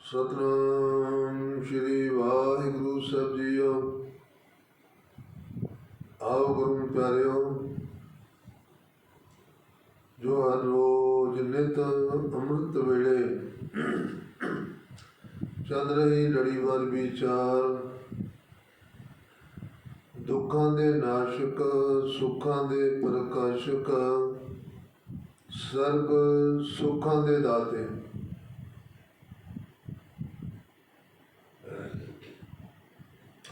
ਸਤਨਾਮ ਸ਼੍ਰੀ ਵਾਹਿਗੁਰੂ ਸਾਹਿਬ ਜੀਓ। ਆਓ ਗੁਰੂ ਪਿਆਰਿਓ, ਜੋ ਹਰ ਰੋਜ਼ ਨਿਤ ਅੰਮ੍ਰਿਤ ਵੇਲੇ ਚੱਲ ਰਹੀ ਲੜੀਵਾਰ ਵਿਚਾਰ ਦੁੱਖਾਂ ਦੇ ਨਾਸ਼ਕ ਸੁੱਖਾਂ ਦੇ ਪ੍ਰਕਾਸ਼ਕ ਸਰਬ ਸੁੱਖਾਂ ਦੇ ਦਾਤੇ।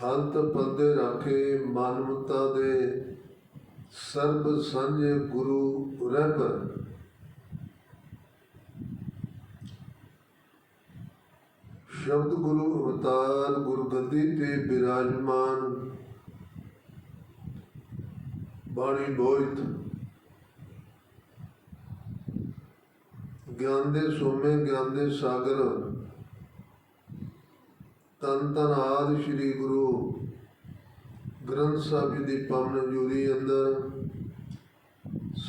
ਹੰਤ ਪੱਦੇ ਰਾਖੇ ਮਾਨਵਤਾ ਦੇ ਸਰਬ ਸਾਂਝੇ ਗੁਰੂ ਰਹਿਬਰ ਸ਼ਬਦ ਗੁਰੂ ਅਵਤਾਰ ਗੁਰਗੱਦੀ ਤੇ ਬਿਰਾਜਮਾਨ ਬਾਣੀ ਬੋਇਤ ਗਿਆਨ ਦੇ ਸੋਮੇ, ਗਿਆਨ ਦੇ ਸਾਗਰ। ਤਨ ਤਨ ਆਦਿ ਸ੍ਰੀ ਗੁਰੂ ਗ੍ਰੰਥ ਸਾਹਿਬ ਜੀ ਦੀ ਪਾਵਨ ਹਜ਼ੂਰੀ ਅੰਦਰ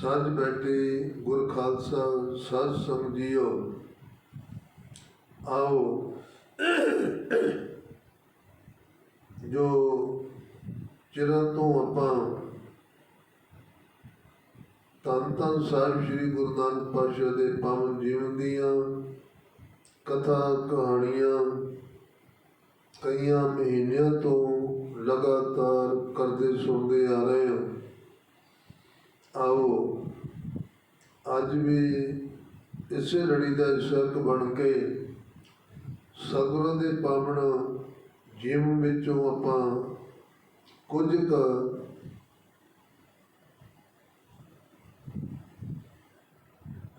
ਸੱਜ ਬੈਠੇ ਗੁਰ ਖਾਲਸਾ ਸਤ ਸੰਗ ਜੀਓ, ਆਓ। ਜੋ ਚਿਰਾਂ ਤੋਂ ਆਪਾਂ ਧੰਨ ਧੰਨ ਸਾਹਿਬ ਸ੍ਰੀ ਗੁਰੂ ਨਾਨਕ ਪਾਤਸ਼ਾਹ ਦੇ ਪਾਵਨ ਜੀਵਨ ਦੀਆਂ ਕਥਾ ਕਹਾਣੀਆਂ ਕਈਆਂ ਮਹੀਨਿਆਂ ਤੋਂ ਲਗਾਤਾਰ ਕਰਦੇ ਸੁਣਦੇ ਆ ਰਹੇ ਹਾਂ। ਆਓ, ਅੱਜ ਵੀ ਇਸੇ ਲੜੀ ਦਾ ਹਿੱਸਾ ਬਣ ਕੇ ਸਤਿਗੁਰਾਂ ਦੇ ਪਾਵਨ ਜੀਵਨ ਵਿੱਚੋਂ ਆਪਾਂ ਕੁਝ ਕੁ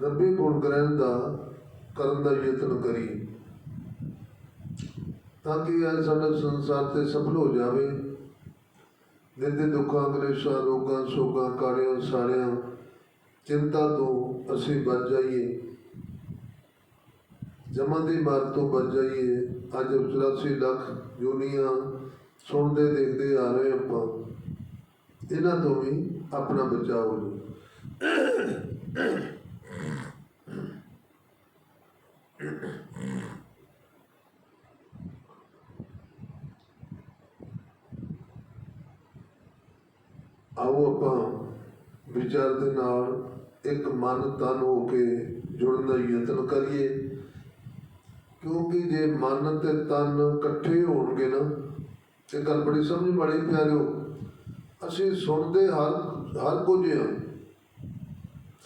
ਰੱਬੀ ਗੁਣ ਗ੍ਰਹਿਣ ਦਾ ਕਰਨ ਦਾ ਯਤਨ ਕਰੀਏ ਤਾਂ ਕਿ ਇਹ ਸਾਡਾ ਸੰਸਾਰ ਤੇ ਸਫਲ ਹੋ ਜਾਵੇ। ਦਿਨ ਦੇ ਦੁੱਖਾਂ, ਕਲੇਸ਼ਾਂ, ਰੋਗਾਂ, ਸੋਗਾਂ, ਕਾੜਿਆਂ, ਸਾੜਿਆਂ, ਚਿੰਤਾ ਤੋਂ ਅਸੀਂ ਬਚ ਜਾਈਏ। ਜਮਾਂ ਦੀ ਮਾਰ ਤੋਂ ਬਚ ਜਾਈਏ। ਅੱਜ 84 ਲੱਖ ਜੁਨੀਆਂ ਸੁਣਦੇ, ਦੇਖਦੇ ਆ ਰਹੇ ਆਪਾਂ। ਇਹਨਾਂ ਤੋਂ ਵੀ ਆਪਣਾ ਬਚਾਅ ਹੋ ਆਓ ਆਪਾਂ ਵਿਚਾਰ ਦੇ ਨਾਲ ਇੱਕ ਮਨ ਤਨ ਹੋ ਕੇ ਜੁੜਨ ਦਾ ਯਤਨ ਕਰੀਏ। ਕਿਉਂਕਿ ਜੇ ਮਨ ਤੇ ਤਨ ਇਕੱਠੇ ਹੋਣਗੇ ਨਾ, ਇਹ ਗੱਲ ਬੜੀ ਸਮਝ ਬੜੀ ਪਿਆਰਿਓ, ਅਸੀਂ ਸੁਣਦੇ ਹਰ ਹਰ ਕੁਝ ਹਾਂ।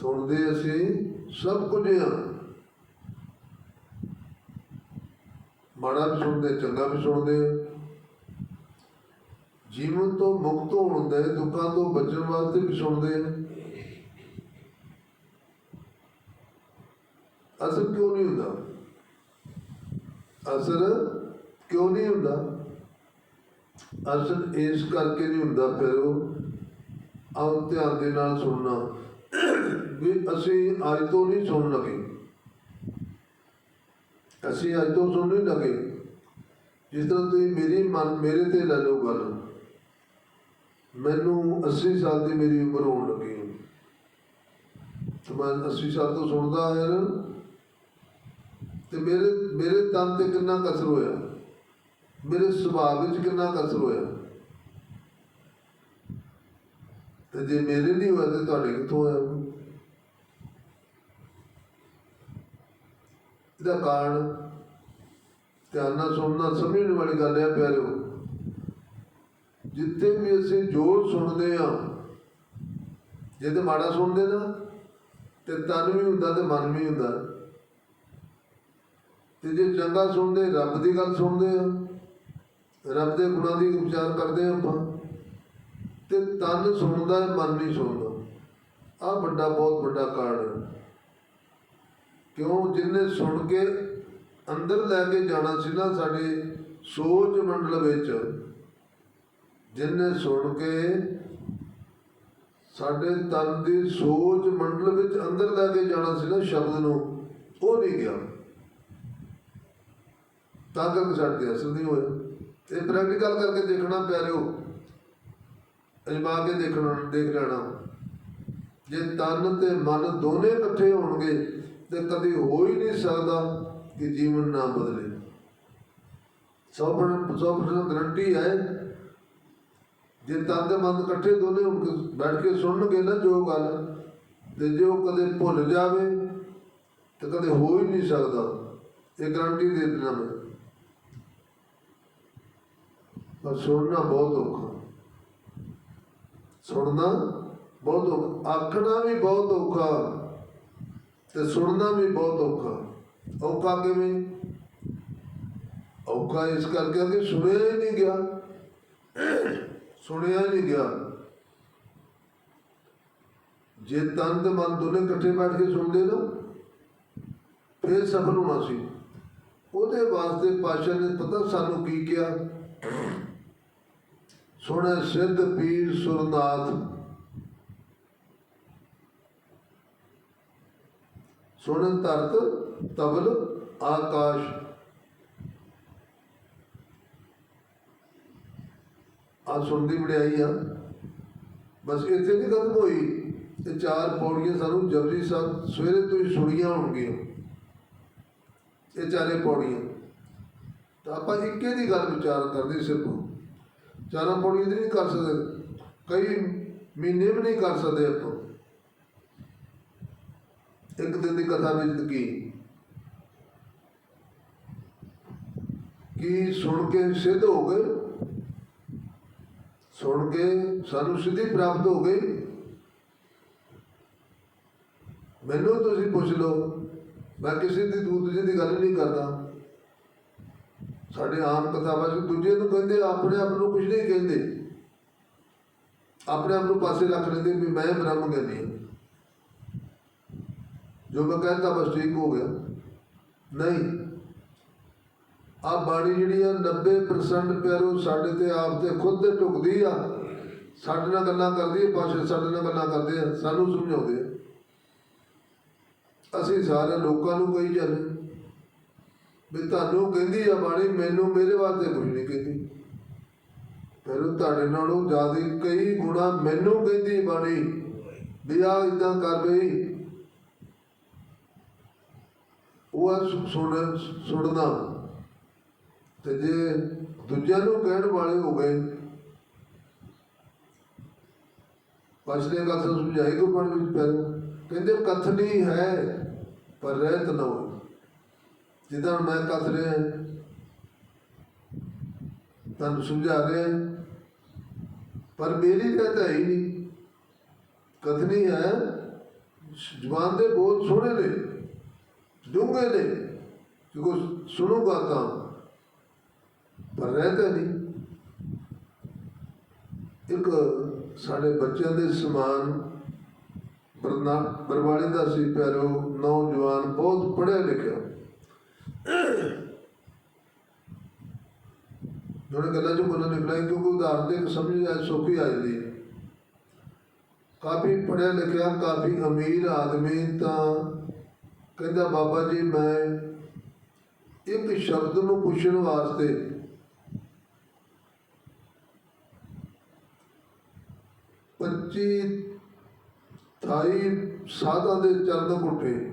ਸੁਣਦੇ ਅਸੀਂ ਸਭ ਕੁਝ ਹਾਂ। ਮਾੜਾ ਵੀ ਸੁਣਦੇ, ਚੰਗਾ ਵੀ ਸੁਣਦੇ। ਹਾਂ ਜੀਵਨ ਤੋਂ ਮੁਕਤ ਹੋਣ ਦੇ ਦੁੱਖਾਂ ਤੋਂ ਬਚਣ ਵਾਸਤੇ ਵੀ ਸੁਣਦੇ ਆ। ਅਸਰ ਕਿਉਂ ਨਹੀਂ ਹੁੰਦਾ? ਅਸਰ ਕਿਉਂ ਨਹੀਂ ਹੁੰਦਾ? ਅਸਰ ਇਸ ਕਰਕੇ ਨਹੀਂ ਹੁੰਦਾ ਫਿਰ ਉਹ ਆਉ ਧਿਆਨ ਦੇ ਨਾਲ ਸੁਣਨਾ। ਵੀ ਅਸੀਂ ਅੱਜ ਤੋਂ ਨਹੀਂ ਸੁਣਨ ਲੱਗੇ। ਅਸੀਂ ਅੱਜ ਤੋਂ ਸੁਣ ਨਹੀਂ ਲੱਗੇ। ਜਿਸ ਤਰ੍ਹਾਂ ਤੁਸੀਂ ਮੇਰੀ ਮਨ, ਮੇਰੇ ਤੇ ਲੈ ਲਓ ਗੱਲ। ਮੈਨੂੰ 80 ਸਾਲ ਦੀ ਮੇਰੀ ਉਮਰ ਹੋਣ ਲੱਗੀ। ਹੈ ਤੇ ਮੈਂ 80 ਸਾਲ ਤੋਂ ਸੁਣਦਾ ਆਇਆ ਨਾ। ਤੇ ਮੇਰੇ ਮੇਰੇ ਤਨ ਤੇ ਕਿੰਨਾ ਕਸਰ ਹੋਇਆ? ਮੇਰੇ ਸੁਭਾਅ ਵਿੱਚ ਕਿੰਨਾ ਕਸਰ ਹੋਇਆ? ਤੇ ਜੇ ਮੇਰੇ ਨਹੀਂ ਹੋਇਆ ਤੇ ਤੁਹਾਡੇ ਕਿੱਥੋਂ ਹੋਇਆ ਇਹਦਾ ਕਾਰਨ ਧਿਆਨ ਨਾਲ ਸੁਣਨਾ, ਸਮਝਣ ਵਾਲੀ ਗੱਲ ਹੈ ਪਿਆਰਿਓ। ਜਿੱਥੇ ਵੀ ਅਸੀਂ ਜੋ ਸੁਣਦੇ ਆ ਜੇ ਤੇ ਮਾੜਾ ਸੁਣਦੇ ਨਾ, ਤੇ ਤਨ ਵੀ ਹੁੰਦਾ ਤੇ ਮਨ ਵੀ ਹੁੰਦਾ। ਤੇ ਜੇ ਚੰਗਾ ਸੁਣਦੇ, ਰੱਬ ਦੀ ਗੱਲ ਸੁਣਦੇ ਆ ਰੱਬ ਦੇ ਗੁਣਾਂ ਦੀ ਵਿਚਾਰ ਕਰਦੇ ਆ ਆਪਾਂ, ਤੇ ਤਨ ਸੁਣਦਾ ਮਨ ਨਹੀਂ ਸੁਣਦਾ। ਆ ਵੱਡਾ, ਬਹੁਤ ਵੱਡਾ ਕਾਰਨ ਕਿਉਂ? ਜਿੰਨੇ ਸੁਣ ਕੇ ਅੰਦਰ ਲੈ ਕੇ ਜਾਣਾ ਸੀ ਨਾ ਸਾਡੇ ਸੋਚ ਮੰਡਲ ਵਿੱਚ ਜਿਨਨੇ ਸੁਣ ਕੇ ਸਾਡੇ ਤਨ ਦੀ ਸੋਚ ਮੰਡਲ ਵਿੱਚ ਅੰਦਰ ਲੈ ਕੇ ਜਾਣਾ ਸੀ ਨਾ ਸ਼ਬਦ ਨੂੰ, ਉਹ ਨਹੀਂ ਗਿਆ। ਤਾਂ ਕਰਕੇ ਸਾਡੇ ਤੇ ਅਸਰ ਨਹੀਂ ਹੋਇਆ। ਇਹ ਪ੍ਰੈਕਟੀਕਲ ਕਰਕੇ ਦੇਖਣਾ ਪਿਆਰਿਓ ਅਜਮਾ ਕੇ ਦੇਖਣਾ, ਦੇਖ ਲੈਣਾ। ਜੇ ਤਨ ਤੇ ਮਨ ਦੋਨੇ ਇਕੱਠੇ ਹੋਣਗੇ, ਤੇ ਕਦੇ ਹੋ ਹੀ ਨਹੀਂ ਸਕਦਾ ਕਿ ਜੀਵਨ ਨਾ ਬਦਲੇ। 100% 100% ਗਰੰਟੀ ਹੈ ਜੇ ਤਨ ਤੇ ਮਨ ਇਕੱਠੇ ਦੋਨੇ ਹੁਣ ਕੇ ਬੈਠ ਕੇ ਸੁਣਨਗੇ ਨਾ ਜੋ ਗੱਲ, ਤੇ ਜੇ ਉਹ ਕਦੇ ਭੁੱਲ ਜਾਵੇ, ਤੇ ਕਦੇ ਹੋ ਹੀ ਨਹੀਂ ਸਕਦਾ। ਇਹ ਗਰੰਟੀ ਦੇ ਦਿੰਦਾ ਮੈਂ। ਪਰ ਸੁਣਨਾ ਬਹੁਤ ਔਖਾ। ਸੁਣਨਾ ਬਹੁਤ ਔਖਾ। ਆਖਣਾ ਵੀ ਬਹੁਤ ਔਖਾ, ਤੇ ਸੁਣਨਾ ਵੀ ਬਹੁਤ ਔਖਾ। ਔਖਾ ਕਿਵੇਂ? ਔਖਾ ਇਸ ਕਰਕੇ ਕਿ ਸੁਣਿਆ ਹੀ ਨਹੀਂ ਗਿਆ। ਸੁਣਿਆ ਨਹੀਂ ਗਿਆ। ਜੇ ਤਨ ਤੇ ਮਨ ਦੋਨੇ ਇਕੱਠੇ ਬੈਠ ਕੇ ਸੁਣਦੇ ਨਾ, ਫਿਰ ਸਫਲ ਹੋਣਾ ਸੀ। ਉਹਦੇ ਵਾਸਤੇ ਪਾਸ਼ਾ ਨੇ ਪਤਾ ਸਾਨੂੰ ਕੀ ਕਿਹਾ? ਸੁਣੇ ਸਿੱਧ ਪੀਰ ਸੁਰਨਾਥ। ਸੁਣ ਧਰਤ ਤਬਲ ਆਕਾਸ਼। ਆ ਸੁਣਦੀ ਵਡਿਆਈ ਆ। ਬਸ ਇੱਥੇ ਨਹੀਂ ਖਤਮ ਹੋਈ। ਇਹ ਚਾਰ ਪੌੜੀਆਂ ਸਾਨੂੰ ਜਪਜੀ ਸਾਹਿਬ ਸਵੇਰੇ ਤੋਂ ਹੀ ਸੁਣੀਆਂ ਹੋਣਗੀਆਂ। ਇਹ ਚਾਰੇ ਪੌੜੀਆਂ। ਤਾਂ ਆਪਾਂ ਇੱਕੇ ਦੀ ਗੱਲ ਵਿਚਾਰ ਕਰਦੇ ਸਿਰਫ। ਚਾਰਾਂ ਪੌੜੀਆਂ ਦੀ ਨਹੀਂ ਕਰ ਸਕਦੇ। ਕਈ ਮਹੀਨੇ ਵੀ ਨਹੀਂ ਕਰ ਸਕਦੇ ਆਪਾਂ। ਇੱਕ ਦਿਨ ਦੀ ਕਥਾ ਵਿੱਚ ਕੀ? ਕੀ ਸੁਣ ਕੇ ਸਿੱਧ ਹੋ ਗਏ? ਸੁਣ ਕੇ ਸਾਨੂੰ ਸਿੱਧੀ ਪ੍ਰਾਪਤ ਹੋ ਗਈ। ਮੈਨੂੰ ਤੁਸੀਂ ਪੁੱਛ ਲਓ, ਮੈਂ ਕਿਸੇ ਦੀ ਦੂ ਦੂਜੇ ਦੀ ਗੱਲ ਨਹੀਂ ਕਰਦਾ। ਸਾਡੇ ਆਮ ਕਿਤਾਬਾਂ 'ਚ ਦੂਜੇ ਨੂੰ ਕਹਿੰਦੇ, ਆਪਣੇ ਆਪ ਨੂੰ ਕੁਝ ਨਹੀਂ ਕਹਿੰਦੇ। ਆਪਣੇ ਆਪ ਨੂੰ ਪਾਸੇ ਰੱਖ ਲੈਂਦੇ ਵੀ ਮੈਂ ਬ੍ਰਹਮ ਗਿਆਨੀ ਹਾਂ। ਜੋ ਮੈਂ ਕਹਿੰਦਾ ਬਸ ਠੀਕ ਹੋ ਗਿਆ। ਨਹੀਂ ਆ ਬਾਣੀ ਜਿਹੜੀ ਆ 90% ਪਿਆਰੋ ਸਾਡੇ ਤੇ ਆਪ ਤੇ ਖੁਦ ਤੇ ਢੁਕਦੀ ਆ। ਸਾਡੇ ਨਾਲ ਗੱਲਾਂ ਕਰਦੀ ਹੈ ਪਾਸ਼ਾ ਸਾਡੇ ਨਾਲ ਗੱਲਾਂ ਕਰਦੇ ਆ, ਸਾਨੂੰ ਸਮਝਾਉਂਦੇ ਆ। ਅਸੀਂ ਸਾਰੇ ਲੋਕਾਂ ਨੂੰ ਕਹੀ ਜਾਂਦੇ ਵੀ ਤੁਹਾਨੂੰ ਕਹਿੰਦੀ ਆ ਬਾਣੀ, ਮੈਨੂੰ ਮੇਰੇ ਵਾਸਤੇ ਕੁਝ ਨਹੀਂ ਕਹਿੰਦੀ। ਫਿਰ ਤੁਹਾਡੇ ਨਾਲੋਂ ਜ਼ਿਆਦਾ ਕਈ ਗੁਣਾ ਮੈਨੂੰ ਕਹਿੰਦੀ ਬਾਣੀ, ਵੀ ਆ ਇਦਾਂ ਕਰ ਬਈ। ਉਹ ਸੁਣ ਸੁਣਦਾ। ਤੇ ਜੇ ਦੂਜਿਆਂ ਨੂੰ ਕਹਿਣ ਵਾਲੇ ਹੋ ਗਏ ਪਛਲੇ ਗੱਲ ਤੋਂ ਸਮਝਾਈ ਗੁਰਬਾਣੀ ਵਿੱਚ ਪਹਿਲਾਂ ਕਹਿੰਦੇ ਕਥਨੀ ਹੈ, ਪਰ ਰਹਿਤ ਨਾ ਹੋ ਜਿੱਦਾਂ ਮੈਂ ਕਥ ਰਿਹਾ, ਤੁਹਾਨੂੰ ਸਮਝਾ ਰਿਹਾ, ਪਰ ਮੇਰੀ ਰਹਿਤ ਹੈ ਹੀ ਨਹੀਂ। ਕਥਨੀ ਹੈ, ਜ਼ੁਬਾਨ ਦੇ ਬਹੁਤ ਸੋਹਣੇ ਨੇ, ਡੂੰਘੇ ਨੇ ਕਿ ਕੋਈ ਸੁਣੂਗਾ ਤਾਂ। ਪਰ ਰਹਿਤਾ ਨਹੀਂ। ਇੱਕ ਸਾਡੇ ਬੱਚਿਆਂ ਦੇ ਸਮਾਨ ਬਰਨਾ ਬਰਵਾਲੇ ਦਾ ਸੀ ਪਿਆਰੋ, ਨੌਜਵਾਨ ਬਹੁਤ ਪੜ੍ਹਿਆ ਲਿਖਿਆ। ਜਿਹੜੇ ਗੱਲਾਂ ਚੋਂ ਗੱਲਾਂ ਨਿਕਲਾਈ ਕਿਉਂਕਿ ਉਦਾਹਰਨ ਦੇ ਸਮਝ ਆ ਸੋਫੀ ਆ ਜਾਂਦੀ ਹੈ। ਕਾਫੀ ਪੜ੍ਹਿਆ ਲਿਖਿਆ, ਕਾਫੀ ਅਮੀਰ ਆਦਮੀ ਤਾਂ ਕਹਿੰਦਾ, ਬਾਬਾ ਜੀ, ਮੈਂ ਇੱਕ ਸ਼ਬਦ ਨੂੰ ਪੁੱਛਣ ਵਾਸਤੇ ਪੱਚੀ ਥਾਈ ਸਾਧਾਂ ਦੇ ਚਰਨ ਘੁੱਟੇ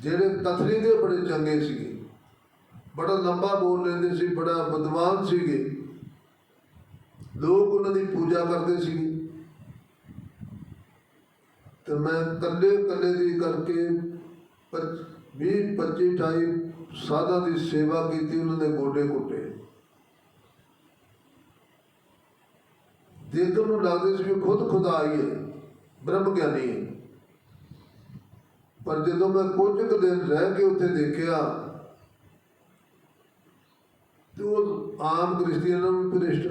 ਜਿਹੜੇ ਕਥਰੀ ਦੇ ਬੜੇ ਚੰਗੇ ਸੀਗੇ। ਬੜਾ ਲੰਬਾ ਬੋਲ ਲੈਂਦੇ ਸੀ, ਬੜਾ ਵਿਦਵਾਨ ਸੀਗੇ। ਲੋਕ ਉਹਨਾਂ ਦੀ ਪੂਜਾ ਕਰਦੇ ਸੀਗੇ। ਤੇ ਮੈਂ ਕੱਲੇ ਕੱਲੇ ਦੀ ਕਰਕੇ 20 25 28 ਸਾਧਾਂ ਦੀ ਸੇਵਾ ਕੀਤੀ, ਉਹਨਾਂ ਦੇ ਗੋਡੇ ਘੁੱਟੇ। ਦੇਖਣ ਨੂੰ ਲੱਗਦੇ ਸੀ ਕਿ ਖੁਦ ਖੁਦਾ ਹੀ ਹੈ ਬ੍ਰਹਮ ਗਿਆਨੀ ਹੈ। ਪਰ ਜਦੋਂ ਮੈਂ ਕੁਝ ਕੁ ਦਿਨ ਰਹਿ ਕੇ ਉੱਥੇ ਦੇਖਿਆ, ਤੇ ਉਹ ਆਮ ਕ੍ਰਿਸਤੀਆਨਾਂ ਨੂੰ ਵੀ ਭ੍ਰਿਸ਼ਟ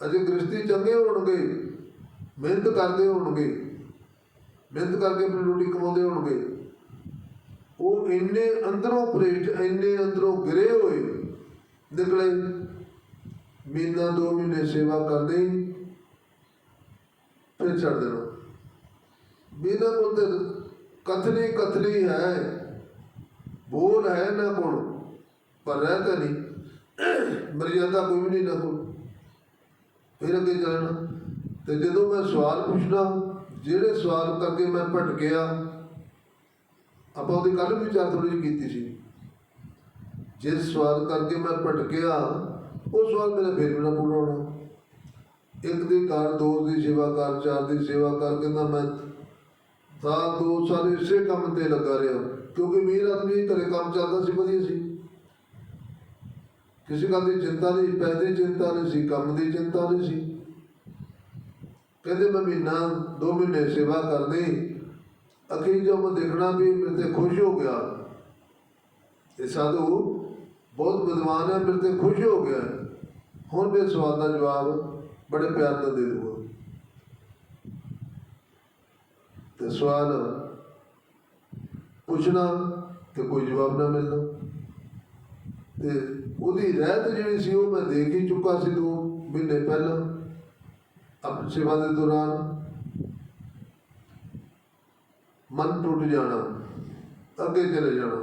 ਅਜੇ ਕ੍ਰਿਸਤੀ ਚੰਗੇ ਹੋਣਗੇ, ਮਿਹਨਤ ਕਰਦੇ ਹੋਣਗੇ, ਮਿਹਨਤ ਕਰਕੇ ਆਪਣੀ ਰੋਟੀ ਕਮਾਉਂਦੇ ਹੋਣਗੇ। ਉਹ ਇੰਨੇ ਅੰਦਰੋਂ ਭ੍ਰਿਸ਼ਟ, ਇੰਨੇ ਅੰਦਰੋਂ ਗਿਰੇ ਹੋਏ ਨਿਕਲੇ ਮਹੀਨਾ ਦੋ ਮਹੀਨੇ ਸੇਵਾ ਕਰਦੇ ਫਿਰ ਛੱਡ ਦੇਣਾ। ਬਿਨਾਂ ਕੋਲ ਤੇ ਕਥਨੀ ਕਥਨੀ ਹੈ, ਬੋਲ ਹੈ ਨਾ ਕੋਲ, ਪਰ ਰਹਿਤਾ ਨਹੀਂ। ਮਰਿਆਦਾ ਕੋਈ ਵੀ ਨਹੀਂ ਨਾ ਕੋਲ। ਫਿਰ ਅੱਗੇ ਚੱਲਣਾ। ਤੇ ਜਦੋਂ ਮੈਂ ਸਵਾਲ ਪੁੱਛਣਾ ਜਿਹੜੇ ਸਵਾਲ ਕਰਕੇ ਮੈਂ ਭਟਕਿਆ, ਆਪਾਂ ਉਹਦੀ ਕੱਲ ਵੀ ਵਿਚਾਰ ਥੋੜੀ ਜਿਹੀ ਕੀਤੀ ਸੀ। ਜਿਸ ਸਵਾਲ ਕਰਕੇ ਮੈਂ ਭਟਕਿਆ ਉਸ ਵਾਰ ਮੇਰਾ ਫੇਰ ਵੀ ਨਾ ਪੂਰਾ ਹੋਣਾ। ਇੱਕ ਦੀ ਕਾਰ, ਦੋ ਦੀ ਸੇਵਾ ਕਰ, ਚਾਰ ਦੀ ਸੇਵਾ ਕਰ, ਕਹਿੰਦਾ ਮੈਂ ਸਾਲ ਦੋ ਸਾਲ ਇਸੇ ਕੰਮ ਤੇ ਲੱਗਾ ਰਿਹਾ। ਕਿਉਂਕਿ ਮੇਰਾ ਆਦਮੀ ਘਰੇ ਕੰਮ ਚੱਲਦਾ ਸੀ, ਵਧੀਆ ਸੀ। ਕਿਸੇ ਗੱਲ ਦੀ ਚਿੰਤਾ ਨਹੀਂ, ਪੈਸੇ ਦੀ ਚਿੰਤਾ ਨਹੀਂ ਸੀ, ਕੰਮ ਦੀ ਚਿੰਤਾ ਨਹੀਂ ਸੀ। ਕਹਿੰਦੇ ਮੈਂ ਮਹੀਨਾ, ਦੋ ਮਹੀਨੇ ਸੇਵਾ ਕਰਨੀ। ਅਖੀਰ ਜੋ ਮੈਂ ਦੇਖਣਾ ਵੀ ਮੇਰੇ ਤੇ ਖੁਸ਼ ਹੋ ਗਿਆ। ਇਹ ਸਾਧੂ ਬਹੁਤ ਵਿਦਵਾਨ ਹੈ, ਮੇਰੇ ਤੇ ਖੁਸ਼ ਹੋ ਗਿਆ। ਹੁਣ ਮੇਰੇ ਸਵਾਲ ਦਾ ਜਵਾਬ ਬੜੇ ਪਿਆਰ ਨਾਲ ਦੇ ਦੂੰਗਾ ਤੇ ਸਵਾਲ ਪੁੱਛਣਾ ਤੇ ਕੋਈ ਜਵਾਬ ਨਾ ਮਿਲਣਾ ਤੇ ਉਹਦੀ ਰਹਿਤ ਜਿਹੜੀ ਸੀ ਉਹ ਮੈਂ ਦੇਖ ਹੀ ਚੁੱਕਾ ਸੀ ਦੋ ਮਹੀਨੇ ਪਹਿਲਾਂ, ਆਪਣੀ ਸੇਵਾ ਦੇ ਦੌਰਾਨ। ਮਨ ਟੁੱਟ ਜਾਣਾ, ਅੱਗੇ ਚਲੇ ਜਾਣਾ,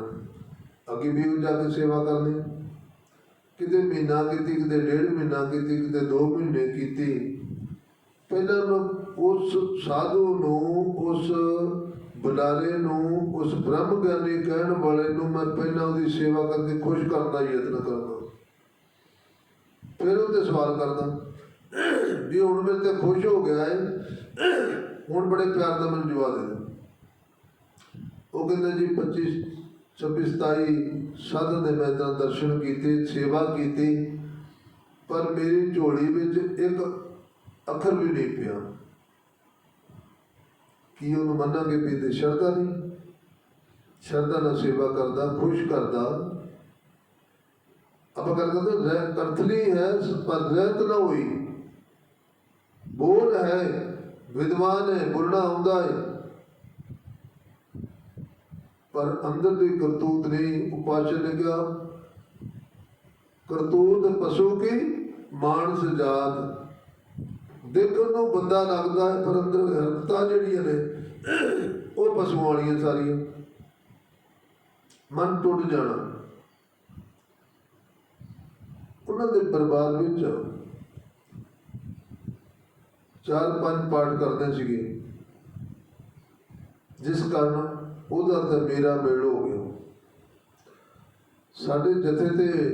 ਅੱਗੇ ਵੀ ਉਹ ਜਾ ਕੇ ਸੇਵਾ ਕਰਨੀ। ਕਿਤੇ ਮਹੀਨਾ ਕੀਤੀ ਕਿਤੇ ਡੇਢ ਮਹੀਨਾ ਕੀਤੀ ਕਿਤੇ 2 ਮਹੀਨੇ ਕੀਤੀ। ਪਹਿਲਾਂ ਮੈਂ ਉਸ ਸਾਧੂ ਨੂੰ, ਉਸ ਬੁਲਾਰੇ ਨੂੰ, ਉਸ ਬ੍ਰਹਮ ਗਿਆਨੀ ਕਹਿਣ ਵਾਲੇ ਨੂੰ ਮੈਂ ਪਹਿਲਾਂ ਉਹਦੀ ਸੇਵਾ ਕਰਕੇ ਖੁਸ਼ ਕਰਨ ਦਾ ਯਤਨ ਕਰਦਾ। ਫਿਰ ਉਹਤੇ ਸਵਾਲ ਕਰਦਾ, ਵੀ ਹੁਣ ਮੇਰੇ ਤੇ ਖੁਸ਼ ਹੋ ਗਿਆ ਹੈ ਹੁਣ ਬੜੇ ਪਿਆਰ ਨਾਲ ਮੈਨੂੰ ਜਵਾਬ ਦੇ ਦੇ। ਉਹ ਕਹਿੰਦੇ ਜੀ 25 26 27 ਸਾਧਨ ਦੇ ਮੈਂ ਤਾਂ ਦਰਸ਼ਨ ਕੀਤੇ, ਸੇਵਾ ਕੀਤੀ, ਪਰ ਮੇਰੀ ਝੋਲੀ ਵਿੱਚ ਇੱਕ ਅੱਖਰ ਵੀ ਨਹੀਂ ਪਿਆ। ਕੀ ਉਹਨੂੰ ਮੰਨਾਂਗੇ ਵੀ ਤੇ ਸ਼ਰਧਾ ਨਹੀਂ? ਸ਼ਰਧਾ ਨਾਲ ਸੇਵਾ ਕਰਦਾ, ਖੁਸ਼ ਕਰਦਾ। ਆਪਾਂ ਗੱਲ ਕਰਦੇ ਰਹਿ ਕਰਥਲੀ ਹੈ, ਪਰ ਰਹਿਤ ਨਾ ਹੋਈ। ਬੋਲ ਹੈ, ਵਿਦਵਾਨ ਹੈ ਬੋਲਣਾ ਆਉਂਦਾ ਹੈ। ਪਰ ਅੰਦਰ ਦੀ ਕਰਤੂਤ ਨਹੀਂ ਉਪਾਸ਼ਨ ਨੇ ਕਿਹਾ ਕਰਤੂਤ ਪਸ਼ੂ ਕੀ? ਮਾਨਸ ਜਾਤ। ਦੇਖਣ ਨੂੰ ਬੰਦਾ ਲੱਗਦਾ ਹੈ, ਪਰ ਅੰਦਰ ਹਰਕਤਾਂ ਜਿਹੜੀਆਂ ਨੇ, ਉਹ ਪਸ਼ੂਆਂ ਵਾਲੀਆਂ ਸਾਰੀਆਂ। ਮਨ ਟੁੱਟ ਜਾਣਾ। ਉਹਨਾਂ ਦੇ ਪਰਿਵਾਰ ਵਿੱਚ ਚਾਰ ਪੰਜ ਪਾਠ ਕਰਦੇ ਸੀਗੇ। ਜਿਸ ਕਾਰਨ ਉਹਦਾ ਤਾਂ ਮੇਰਾ ਮੇਲ ਹੋ ਗਿਆ। ਸਾਡੇ ਜਥੇ ਤੇ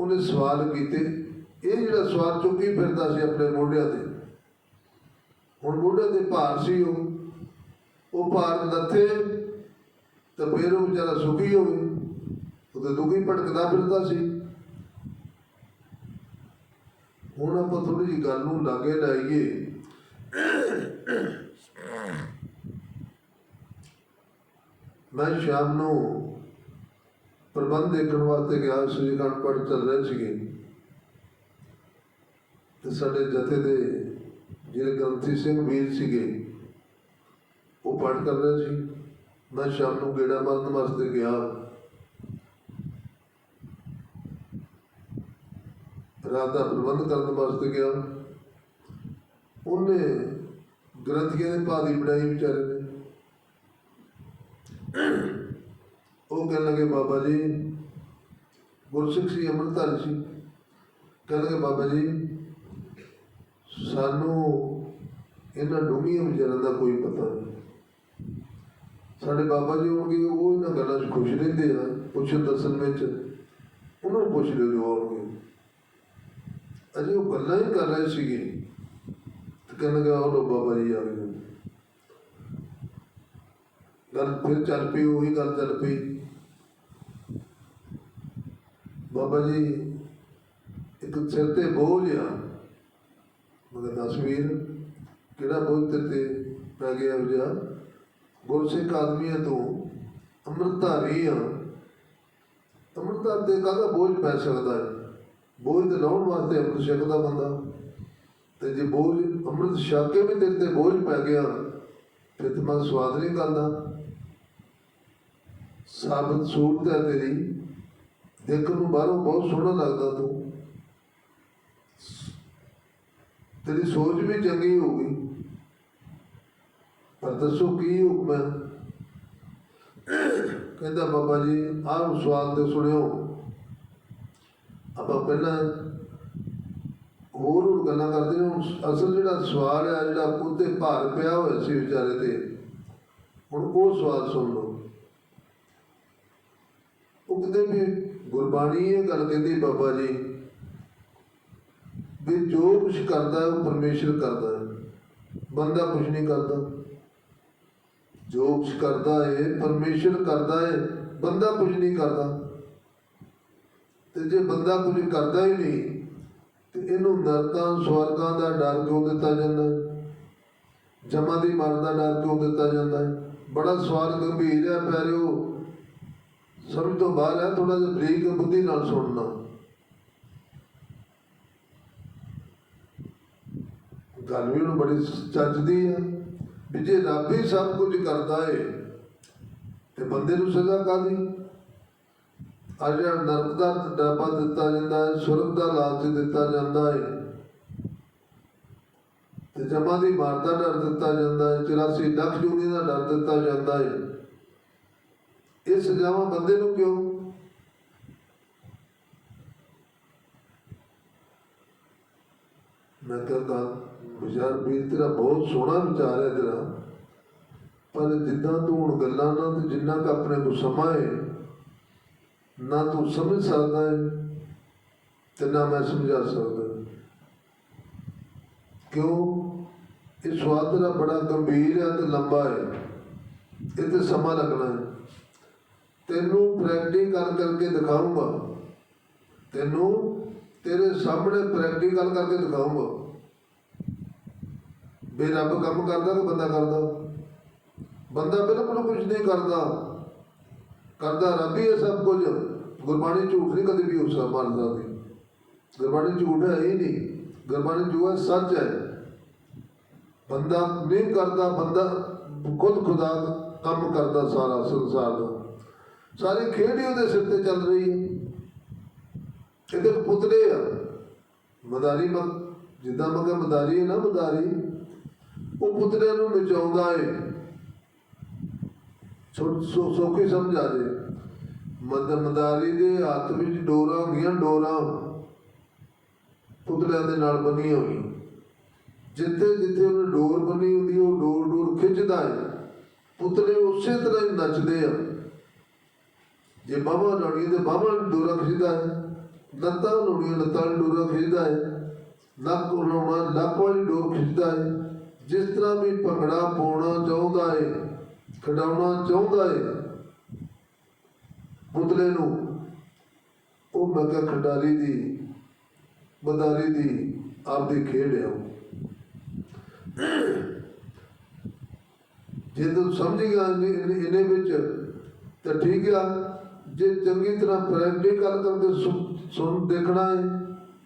ਉਹਨੇ ਸਵਾਲ ਕੀਤੇ। ਇਹ ਜਿਹੜਾ ਸਵਾਲ ਚੁੱਕੀ ਫਿਰਦਾ ਸੀ ਆਪਣੇ ਮੋਢਿਆਂ ਤੇ। ਹੁਣ ਮੋਢਿਆਂ ਤੇ ਭਾਰ ਸੀ ਉਹ। ਉਹ ਭਾਰ ਨੱਥੇ ਤਾਂ ਫਿਰ ਉਹ ਵਿਚਾਰਾ ਸੁਖੀ ਹੋਵੇ ਉਹ ਤਾਂ ਦੁਖੀ ਭਟਕਦਾ ਫਿਰਦਾ ਸੀ। ਹੁਣ ਆਪਾਂ ਥੋੜੀ ਜਿਹੀ ਗੱਲ ਨੂੰ ਲਾਗੇ ਲਾਈਏ। ਮੈਂ ਸ਼ਾਮ ਨੂੰ ਪ੍ਰਬੰਧ ਦੇਖਣ ਵਾਸਤੇ ਗਿਆ, ਸ੍ਰੀ ਅਖੰਡ ਪਾਠ ਚੱਲ ਰਹੇ ਸੀਗੇ। ਤੇ ਸਾਡੇ ਜਥੇ ਦੇ ਜਿਹੜੇ ਗ੍ਰੰਥੀ ਸਿੰਘ ਵੀਰ ਸੀਗੇ, ਉਹ ਪਾਠ ਕਰ ਰਹੇ ਸੀ। ਮੈਂ ਸ਼ਾਮ ਨੂੰ ਗੇੜਾ ਮਾਰਨ ਵਾਸਤੇ ਗਿਆ। ਰਾਤ ਦਾ ਪ੍ਰਬੰਧ ਕਰਨ ਵਾਸਤੇ ਗਿਆ। ਉਹਨੇ ਗ੍ਰੰਥੀਆਂ ਦੇ ਭਾਦੀ ਬਣਾਈ ਵਿਚਾਰੇ ਨੇ। ਉਹ ਕਹਿਣ ਲੱਗੇ, ਬਾਬਾ ਜੀ, ਗੁਰਸਿੱਖ ਸੀ, ਅੰਮ੍ਰਿਤਧਾਰੀ ਸੀ। ਕਹਿਣ ਲੱਗੇ, ਬਾਬਾ ਜੀ, ਸਾਨੂੰ ਇਹਨਾਂ ਡੂੰਘੀਆਂ ਵਿਚਾਰਾਂ ਦਾ ਕੋਈ ਪਤਾ ਨਹੀਂ। ਸਾਡੇ ਬਾਬਾ ਜੀ ਹੋਣਗੇ, ਉਹ ਇਹਨਾਂ ਗੱਲਾਂ 'ਚ ਖੁਸ਼ ਰਹਿੰਦੇ ਆ, ਪੁੱਛਣ ਦਰਸ਼ਨ ਵਿੱਚ। ਉਹਨਾਂ ਨੂੰ ਪੁੱਛ ਲਿਓ ਜੋ ਆਉਣਗੇ ਅਜੇ ਉਹ ਗੱਲਾਂ ਹੀ ਕਰ ਰਹੇ ਸੀਗੇ। ਤੇ ਕਹਿਣ ਲੱਗਾ ਉਹ ਬਾਬਾ ਜੀ ਆ ਗਏ। ਗੱਲ ਫਿਰ ਚੱਲ ਪਈ, ਉਹੀ ਗੱਲ ਚੱਲ ਪਈ। ਬਾਬਾ ਜੀ, ਇੱਕ ਸਿਰ ਤੇ ਬੋਝ ਆ, ਮਗਰ ਤਸਵੀਰ ਕਿਹੜਾ ਬੋਝ ਤੇ ਤੇ ਪੈ ਗਿਆ ਹੋ ਗੁਰਸਿੱਖ ਆਦਮੀਆਂ ਤੋਂ, ਅੰਮ੍ਰਿਤਧਾਰੀ ਆ। ਅੰਮ੍ਰਿਤਧਾਰ ਤੇ ਕਾਹਦਾ ਬੋਝ ਪੈ ਸਕਦਾ ਹੈ? ਬੋਝ ਤੇ ਲਾਉਣ ਵਾਸਤੇ ਅੰਮ੍ਰਿਤ ਛਕਦਾ ਬੰਦਾ। ਤੇ ਜੇ ਬੋਝ ਅੰਮ੍ਰਿਤ ਛਕ ਕੇ ਵੀ ਤੇਰੇ ਤੇ ਬੋਝ ਪੈ ਗਿਆ, ਫਿਰ ਤੇ ਮਨ ਸਵਾਦ ਨਹੀਂ ਕਰਦਾ। ਸਾਬਤ ਸੂਰਤ ਹੈ ਤੇਰੀ। ਦੇਖਣ ਨੂੰ ਬਾਹਰੋਂ ਬਹੁਤ ਸੋਹਣਾ ਲੱਗਦਾ ਤੂੰ। ਤੇਰੀ ਸੋਚ ਵੀ ਚੰਗੀ ਹੋ ਗਈ। ਪਰ ਦੱਸੋ ਕੀ ਹੁਕਮ ਹੈ? ਕਹਿੰਦਾ, ਬਾਬਾ ਜੀ, ਆਹ ਸਵਾਲ ਤੇ ਸੁਣਿਓ। ਆਪਾਂ ਪਹਿਲਾਂ ਹੋਰ ਹੋਰ ਗੱਲਾਂ ਕਰਦੇ ਨੇ ਹੁਣ ਅਸਲ ਜਿਹੜਾ ਸਵਾਲ ਹੈ, ਜਿਹੜਾ ਉਹਤੇ ਭਾਰ ਪਿਆ ਹੋਇਆ ਸੀ ਵਿਚਾਰੇ ਤੇ, ਹੁਣ ਉਹ ਸਵਾਲ ਸੁਣ ਲਓ। ਉਹ ਕਹਿੰਦੇ ਵੀ ਗੁਰਬਾਣੀ ਇਹ ਗੱਲ ਕਹਿੰਦੀ ਬਾਬਾ ਜੀ ਵੀ ਜੋ ਕੁਝ ਕਰਦਾ ਉਹ ਪਰਮੇਸ਼ਰ ਕਰਦਾ ਬੰਦਾ ਕੁਝ ਨਹੀਂ ਕਰਦਾ। ਜੋ ਕੁਝ ਕਰਦਾ ਹੈ, ਪਰਮੇਸ਼ਰ ਕਰਦਾ ਹੈ, ਬੰਦਾ ਕੁਝ ਨਹੀਂ ਕਰਦਾ। ਤੇ ਜੇ ਬੰਦਾ ਕੁਝ ਕਰਦਾ ਹੀ ਨਹੀਂ, ਤੇ ਇਹਨੂੰ ਨਰਕਾਂ, ਸਵਰਗਾਂ ਦਾ ਡਰ ਕਿਉਂ ਦਿੱਤਾ ਜਾਂਦਾ? ਜਮਾਂ ਦੀ ਮਰਨ ਦਾ ਡਰ ਕਿਉਂ ਦਿੱਤਾ ਜਾਂਦਾ? ਬੜਾ ਸਵਾਲ ਗੰਭੀਰ ਹੈ ਪਿਆਰਿਓ। ਸਮਝ ਤੋਂ ਬਾਹਰ ਹੈ ਥੋੜਾ ਜਿਹਾ ਬਰੀਕ ਬੁੱਧੀ ਨਾਲ ਸੁਣਨਾ। ਗੱਲ ਵੀ ਉਹਨੂੰ ਬੜੀ ਚੱਜਦੀ ਹੈ ਵੀ ਜੇ ਰੱਬ ਹੀ ਸਭ ਕੁਝ ਕਰਦਾ ਏ, ਤੇ ਬੰਦੇ ਨੂੰ ਸਜ਼ਾ ਕਾਦੀ ਅੱਜ ਨਰਕ ਦਾ ਡੱਬਾ ਦਿੱਤਾ ਜਾਂਦਾ ਹੈ, ਸੁਰਗ ਦਾ ਲਾਲਚ ਦਿੱਤਾ ਜਾਂਦਾ ਹੈ ਤੇ ਜਮਾ ਦੀ ਮਾਰ ਦਾ ਡਰ ਦਿੱਤਾ ਜਾਂਦਾ ਹੈ 84 ਲੱਖ ਜੂਨੀ ਦਾ ਡਰ ਦਿੱਤਾ ਜਾਂਦਾ ਹੈ ਇਹ ਸਜ਼ਾਵਾਂ ਬੰਦੇ ਨੂੰ ਕਿਉਂ? ਮੈਂ ਕਹਿੰਦਾ ਵਿਚਾਰ ਵੀਰ ਤੇਰਾ ਬਹੁਤ ਸੋਹਣਾ ਵਿਚਾਰ ਹੈ ਤੇਰਾ। ਪਰ ਜਿੱਦਾਂ ਤੂੰ ਹੁਣ ਗੱਲਾਂ ਨਾ ਤੇ ਜਿੰਨਾ ਕੁ ਆਪਣੇ ਕੋ ਸਮਾਂ ਹੈ, ਨਾ ਤੂੰ ਸਮਝ ਸਕਦਾ ਹੈ ਤੇ ਨਾ ਮੈਂ ਸਮਝਾ ਸਕਦਾ। ਕਿਉਂ? ਇਹ ਸਵਾਦ ਤੇਰਾ ਬੜਾ ਗੰਭੀਰ ਹੈ ਤੇ ਲੰਬਾ ਹੈ। ਇਹ ਤੇ ਸਮਾਂ ਲੱਗਣਾ ਹੈ। ਤੈਨੂੰ ਪ੍ਰੈਕਟੀਕਲ ਕਰਕੇ ਦਿਖਾਊਂਗਾ। ਤੈਨੂੰ ਤੇਰੇ ਸਾਹਮਣੇ ਪ੍ਰੈਕਟੀਕਲ ਕਰਕੇ ਦਿਖਾਊਂਗਾ। ਵੀ ਰੱਬ ਕੰਮ ਕਰਦਾ ਕਿ ਬੰਦਾ ਕਰਦਾ। ਬੰਦਾ ਬਿਲਕੁਲ ਕੁਝ ਨਹੀਂ ਕਰਦਾ। ਕਰਦਾ ਰੱਬ ਹੀ ਹੈ ਸਭ ਕੁਝ। ਗੁਰਬਾਣੀ ਝੂਠ ਨਹੀਂ ਕਦੇ ਵੀ ਹੋ ਸਕਦਾ ਮੰਨ ਸਕਦੀ ਗੁਰਬਾਣੀ ਝੂਠ ਹੈ ਹੀ ਨਹੀਂ। ਗੁਰਬਾਣੀ ਜੋ ਹੈ ਸੱਚ ਹੈ। ਬੰਦਾ ਨਹੀਂ ਕਰਦਾ, ਬੰਦਾ ਖੁਦ ਖੁਦਾ ਕੰਮ ਕਰਦਾ ਸਾਰਾ ਸੰਸਾਰ ਦਾ। ਸਾਰੀ ਖੇਡ ਹੀ ਉਹਦੇ ਸਿਰ ਤੇ ਚੱਲ ਰਹੀ ਹੈ। ਇਹਦੇ ਪੁਤਲੇ ਆ। ਮਦਾਰੀ ਮ ਜਿੱਦਾਂ ਮਗਾ ਮਦਾਰੀ ਹੈ ਨਾ ਮਦਾਰੀ, ਉਹ ਪੁਤਲੇ ਨੂੰ ਨਚਾਉਂਦਾ ਏ। ਸੋ ਸੋ ਸੌਖੀ ਸਮਝ ਆ ਜੇ। ਮਦ ਮਦਾਰੀ ਦੇ ਹੱਥ ਵਿੱਚ ਡੋਰਾਂ ਹੁੰਦੀਆਂ, ਡੋਰਾਂ ਪੁਤਲਿਆਂ ਦੇ ਨਾਲ ਬੰਨੀਆਂ ਹੋਈਆਂ। ਜਿੱਥੇ ਜਿੱਥੇ ਉਹਨੇ ਡੋਰ ਬੰਨੀ ਹੁੰਦੀ, ਉਹ ਡੋਰ ਡੋਰ ਖਿੱਚਦਾ ਹੈ ਪੁਤਲੇ ਉਸੇ ਤਰ੍ਹਾਂ ਹੀ ਨੱਚਦੇ ਆ। ਜੇ ਬਾਬਾ ਲਾਉਣੀ ਤੇ ਬਾਬਾ ਨੂੰ ਡੋਰਾ ਖਿੱਚਦਾ ਹੈ। ਲੱਤਾਂ ਲਾਉਣੀਆਂ, ਲੱਤਾਂ ਨੂੰ ਡੋਰਾ ਖਿੱਚਦਾ ਹੈ। ਲੱਕ ਲਾਉਣਾ ਲੱਕ ਵਾਲੀ ਡੋਰ ਖਿੱਚਦਾ ਹੈ। ਜਿਸ ਤਰ੍ਹਾਂ ਵੀ ਭੰਗੜਾ ਪਾਉਣਾ ਚਾਹੁੰਦਾ ਹੈ, ਖਿਡਾਉਣਾ ਚਾਹੁੰਦਾ ਹੈ, ਪੁਤਲੇ ਨੂੰ, ਉਹ ਮੈਂ ਕਿਹਾ ਖਿਡਾਰੀ ਦੀ ਬਦਾਰੀ ਦੀ ਆਪਦੀ ਖੇਡ ਹੈ ਉਹ। ਜੇ ਤੂੰ ਸਮਝ ਗਿਆ ਇਹਨੇ ਵਿੱਚ, ਤਾਂ ਠੀਕ ਆ। ਜੇ ਚੰਗੀ ਤਰ੍ਹਾਂ ਪ੍ਰੈਕਟੀਕਲ ਕਰਕੇ ਸੁਣ- ਸੁਣ ਦੇਖਣਾ ਹੈ,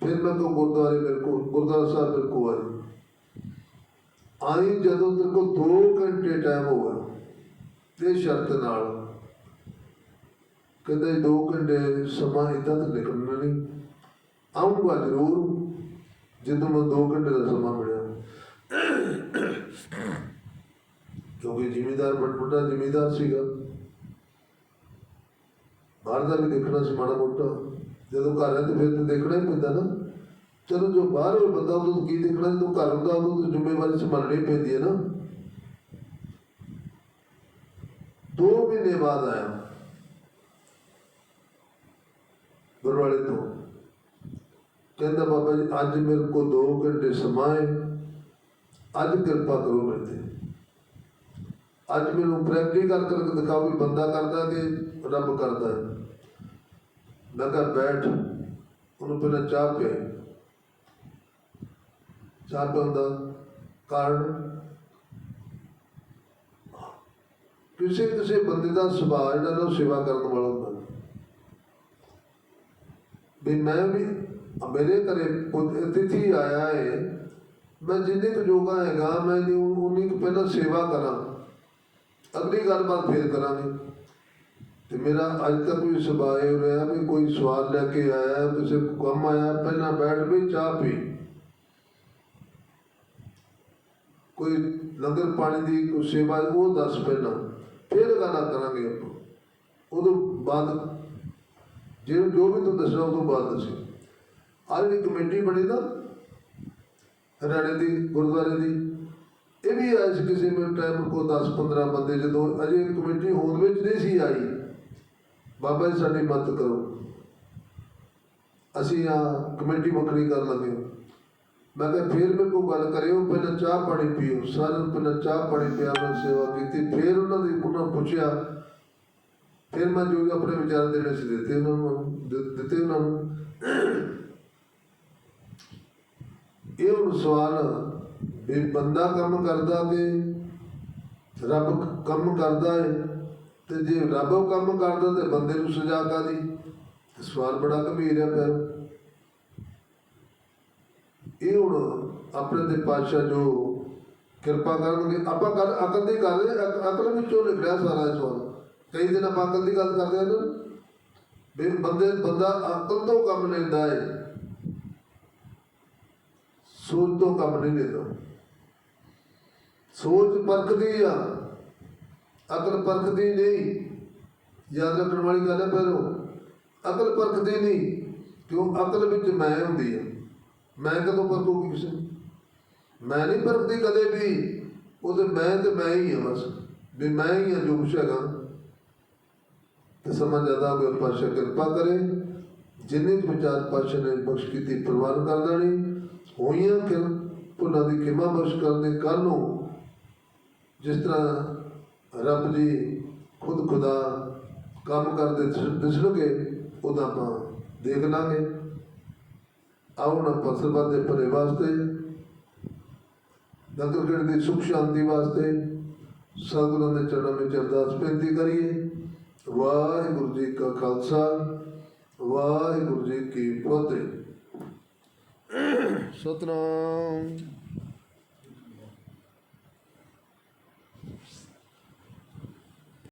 ਫਿਰ ਮੈਂ ਕੋ ਗੁਰਦੁਆਰੇ ਮੇਰੇ ਕੋਲ, ਗੁਰਦੁਆਰਾ ਸਾਹਿਬ ਮੇਰੇ ਕੋਲ ਆਈ। ਆਈ ਜਦੋਂ ਤੇਰੇ ਕੋਲ 2 ਘੰਟੇ ਟਾਈਮ ਹੋਗਾ ਤੇ ਸ਼ਰਤ ਨਾਲ। ਕਹਿੰਦੇ 2 ਘੰਟੇ ਸਮਾਂ ਇਦਾਂ ਤਾਂ ਨਿਕਲਣਾ ਨਹੀਂ। ਆਉਂਗਾ ਜ਼ਰੂਰ, ਜਦੋਂ ਮੈਂ 2 ਘੰਟੇ ਦਾ ਸਮਾਂ ਮਿਲਿਆ। ਕਿਉਂਕਿ ਜ਼ਿਮੀਦਾਰ ਬੜਾ ਵੱਡਾ ਜ਼ਿਮੀਦਾਰ ਸੀਗਾ। ਬਾਹਰ ਦਾ ਵੀ ਦੇਖਣਾ ਸੀ ਮਾੜਾ ਮੋਟਾ। ਜਦੋਂ ਘਰ ਹੈ ਤੇ ਫਿਰ ਤਾਂ ਦੇਖਣਾ ਹੀ ਪੈਂਦਾ ਨਾ। ਚਲੋ ਜੋ ਬਾਹਰ ਹੋਏ ਬੰਦਾ ਉਹਨੂੰ ਕੀ ਦੇਖਣਾ, ਜਦੋਂ ਘਰ ਹੁੰਦਾ ਉਹਨੂੰ ਤਾਂ ਜ਼ਿੰਮੇਵਾਰੀ ਸੰਭਾਲਣੀ ਪੈਂਦੀ ਹੈ ਨਾ। ਦੋ ਮਹੀਨੇ ਬਾਅਦ ਆਇਆ। ਗੁਰਵਾਲੇ ਤੋਂ। ਕਹਿੰਦਾ ਬਾਬਾ ਜੀ, ਅੱਜ ਮੇਰੇ ਕੋਲ 2 ਘੰਟੇ ਸਮਾਂ ਹੈ। ਅੱਜ ਕਿਰਪਾ ਕਰੋ ਮੇਰੇ ਤੇ। ਅੱਜ ਮੈਨੂੰ ਪ੍ਰੈਕਟੀਕਲ ਕਰਕੇ ਦਿਖਾਓ ਵੀ ਬੰਦਾ ਕਰਦਾ ਕਿ ਰੱਬ ਕਰਦਾ ਹੈ। ਮੈਂ ਕਿਹਾ ਬੈਠ, ਉਹਨੂੰ ਪਹਿਲਾਂ ਚਾਹ ਪਿਆਈ। ਚਾਹ ਪਿਆਉਣ ਦਾ ਕਾਰਨ? ਕਿਸੇ ਕਿਸੇ ਬੰਦੇ ਦਾ ਸੁਭਾਅ ਜਿਹੜਾ ਉਹ ਸੇਵਾ ਕਰਨ ਵਾਲਾ ਹੁੰਦਾ। ਵੀ ਮੈਂ ਵੀ, ਮੇਰੇ ਘਰੇ ਪੁੱਤ- ਅਤਿਥੀ ਆਇਆ ਹੈ ਮੈਂ ਜਿੰਨੇ ਕੁ ਜੋਗਾ ਹੈਗਾ, ਮੈਂ ਜੀ ਉਨੀ ਕੁ ਪਹਿਲਾਂ ਸੇਵਾ ਕਰਾਂ। ਅਗਲੀ ਗੱਲਬਾਤ ਫੇਰ ਕਰਾਂਗੇ। ਤੇ ਮੇਰਾ ਅੱਜ ਤੱਕ ਵੀ ਸੁਭਾਅ ਇਹ ਰਿਹਾ ਵੀ ਕੋਈ ਸਵਾਲ ਲੈ ਕੇ ਆਇਆ, ਕਿਸੇ ਕੰਮ ਆਇਆ, ਪਹਿਲਾਂ ਬੈਠ ਵੀ ਚਾਹ ਪੀ। ਕੋਈ ਲੰਗਰ ਪਾਣੀ ਦੀ ਕੋਈ ਸੇਵਾ ਉਹ ਦੱਸ ਪਹਿਲਾਂ, ਫਿਰ ਗੱਲਾਂ ਕਰਾਂਗੇ ਆਪਾਂ। ਉਦੋਂ ਬਾਅਦ, ਜੇ ਜੋ ਵੀ ਤੂੰ ਦੱਸਣਾ ਤੋਂ ਬਾਅਦ ਦੱਸੀ। ਅੱਜ ਜਿਹੜੀ ਕਮੇਟੀ ਬਣੀ ਨਾ, ਹਰਿਆਣੇ ਦੀ, ਗੁਰਦੁਆਰੇ ਦੀ, ਇਹ ਵੀ ਅੱਜ ਕਿਸੇ ਵੀ ਟਾਈਮ ਕੋ 10 15 ਬੰਦੇ ਜਦੋਂ ਅਜੇ ਕਮੇਟੀ ਹੋਂਦ ਵਿੱਚ ਨਹੀਂ ਸੀ ਆਈ। ਬਾਬਾ ਜੀ ਸਾਡੀ ਮਦਦ ਕਰੋ। ਅਸੀਂ ਆ ਕਮੇਟੀ ਵੱਖਰੀ ਕਰਨ ਲੱਗੇ ਮੈਂ ਕਿਹਾ ਫਿਰ ਮੇਰੇ ਕੋਲ ਗੱਲ ਕਰਿਓ, ਪਹਿਲਾਂ ਚਾਹ ਪਾਣੀ ਪੀਓ। ਸਾਰਿਆਂ ਨੂੰ ਪਹਿਲਾਂ ਚਾਹ ਪਾਣੀ ਪਿਆ, ਮੈਂ ਸੇਵਾ ਕੀਤੀ, ਫਿਰ ਉਹਨਾਂ ਦੀ ਉਹਨਾਂ ਪੁੱਛਿਆ। ਫਿਰ ਮੈਂ ਜੋ ਆਪਣੇ ਵਿਚਾਰ ਦੇਣੇ ਸੀ ਦਿੱਤੇ ਉਹਨਾਂ ਨੂੰ ਦਿੱਤੇ ਉਹਨਾਂ ਨੂੰ। ਇਹ ਹੁਣ ਸਵਾਲ ਵੀ ਬੰਦਾ ਕੰਮ ਕਰਦਾ ਕਿ ਰੱਬ ਕੰਮ ਕਰਦਾ ਹੈ। ਤੇ ਜੇ ਰੱਬ ਉਹ ਕੰਮ ਕਰਦਾ ਤੇ ਬੰਦੇ ਨੂੰ ਸਜ਼ਾ ਕਾਦੀ ਸਵਾਲ ਬੜਾ ਗੰਭੀਰ ਹੈ ਫਿਰ। ਇਹ ਹੁਣ ਆਪਣੇ ਦੇ ਪਾਤਸ਼ਾਹ ਜੋ ਕਿਰਪਾ ਕਰਨਗੇ, ਆਪਾਂ ਕਰ ਅਕਲ ਦੀ ਗੱਲ ਅਕਲ ਵਿੱਚੋਂ ਨਿਕਲਿਆ ਸਾਰਾ ਸਵਾਲ। ਕਈ ਦਿਨ ਆਪਾਂ ਅਕਲ ਦੀ ਗੱਲ ਕਰਦੇ ਹਾਂ ਵੀ ਬੰਦੇ, ਬੰਦਾ ਅਕਲ ਤੋਂ ਕੰਮ ਲੈਂਦਾ ਹੈ, ਸੋਚ ਤੋਂ ਕੰਮ ਨਹੀਂ ਲੈਂਦਾ। ਸੋਚ ਪਰਖਦੀ ਆ। ਅਕਲ ਪਰਖਦੀ ਨਹੀਂ। ਯਾਦ ਰੱਖਣ ਵਾਲੀ ਗੱਲ ਹੈ ਪਹਿਲੋਂ ਅਕਲ ਪਰਖਦੀ ਨਹੀਂ, ਕਿਉਂ? ਅਕਲ ਵਿੱਚ ਮੈਂ ਹੁੰਦੀ ਆ। ਮੈਂ ਕਦੋਂ ਪਰਖੂਗੀ ਕਿਸੇ ਮੈਂ ਨਹੀਂ ਪਰਖਦੀ ਕਦੇ ਵੀ। ਉਹਦੇ ਮੈਂ ਤੇ ਮੈਂ ਹੀ ਹਾਂ ਬਸ। ਵੀ ਮੈਂ ਹੀ ਹਾਂ ਜੋ ਕੁਛ ਹੈਗਾ। ਤੇ ਸਮਝ ਆਦਾ ਹੋਵੇ ਪਾਸ਼ਾ ਕਿਰਪਾ ਕਰੇ। ਜਿੰਨੇ ਵਿਚਾਰ ਪਾਸ਼ਾ ਨੇ ਬਖਸ਼ ਕੀਤੀ, ਪ੍ਰਵਾਨ ਕਰ ਦੇਣੀ। ਹੋਈਆਂ ਕਿ ਉਹਨਾਂ ਦੀ ਕਿਮਾ ਬਖਸ਼ ਕਰਦੇ ਕੱਲ ਨੂੰ ਜਿਸ ਤਰ੍ਹਾਂ ਰੱਬ ਜੀ ਖੁਦ ਖੁਦਾ ਕੰਮ ਕਰਦੇ ਦਿਸ- ਦਿਸਣਗੇ, ਉਹਦਾ ਆਪਾਂ ਦੇਖ ਲਾਂਗੇ। ਆਉਣ ਪਸਰਬਤ ਦੇ ਭਲੇ ਵਾਸਤੇ ਨਗਰ ਖੇਡ ਦੀ ਸੁਖ ਸ਼ਾਂਤੀ ਵਾਸਤੇ ਸਤਿਗੁਰਾਂ ਦੇ ਚਰਨਾਂ ਵਿੱਚ ਅਰਦਾਸ ਬੇਨਤੀ ਕਰੀਏ। ਵਾਹਿਗੁਰੂ ਜੀ ਕਾ ਖਾਲਸਾ, ਵਾਹਿਗੁਰੂ ਜੀ ਕੀ ਫਤਿਹ। ਸਤਨਾਮ।